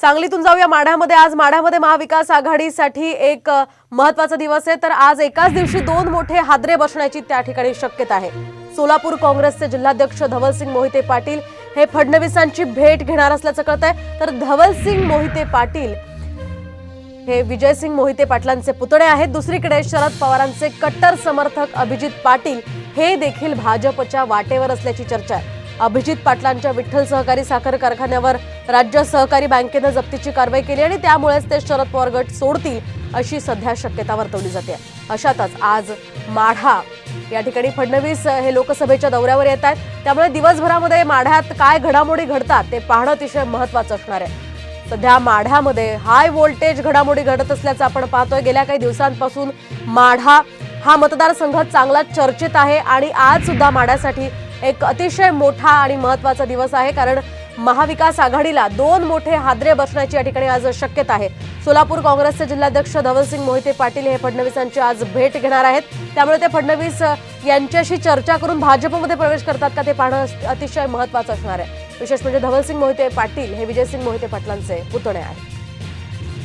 सांगलीतून जाऊया. माढ्यामध्ये आज माढ्यामध्ये महाविकास आघाडीसाठी एक महत्त्वाचा दिवस आहे. तर आज एकाच दिवशी दोन मोठे हादरे बसण्याची त्या ठिकाणी शक्यता आहे. सोलापूर काँग्रेसचे जिल्हाध्यक्ष धवलसिंग मोहिते पाटील हे फडणवीसांची भेट घेणार असल्याचं कळत आहे तर धवलसिंग मोहिते पाटील हे विजयसिंग मोहिते पाटलांचे पुतळे आहेत. दुसरीकडे शरद पवारांचे कट्टर समर्थक अभिजित पाटील हे देखील भाजपच्या वाटेवर असल्याची चर्चा आहे. अभिजित पाटलांच्या विठ्ठल सहकारी साखर कारखान्यावर राज्य सहकारी बँकेनं जप्तीची कारवाई केली आणि त्यामुळेच ते शरद पवार गट सोडतील अशी सध्या शक्यता वर्तवली जाते. अशातच आज माढा या ठिकाणी फडणवीस हे लोकसभेच्या दौऱ्यावर येत आहेत. त्यामुळे दिवसभरामध्ये माढ्यात काय घडामोडी घडतात ते पाहणं अतिशय महत्वाचं असणार आहे. सध्या माढ्यामध्ये हाय व्होल्टेज घडामोडी घडत असल्याचं आपण पाहतोय. गेल्या काही दिवसांपासून माढा हा मतदारसंघ चांगला चर्चेत आहे आणि आज सुद्धा माढ्यासाठी एक अतिशय मोठा आणि महत्त्वाचा दिवस आहे कारण महाविकास आघाडीला दोन मोठे हादरे बसण्याची या ठिकाणी आज शक्यता आहे. सोलापूर काँग्रेसचे जिल्हाध्यक्ष धवलसिंग मोहिते पाटील हे फडणवीसांची आज भेट घेणार आहेत. त्यामुळे ते फडणवीस यांच्याशी चर्चा करून भाजपमध्ये प्रवेश करतात का ते पाहणं अतिशय महत्वाचं असणार आहे. विशेष म्हणजे धवलसिंग मोहिते पाटील हे विजयसिंग मोहिते पाटलांचे पुतणे आहेत.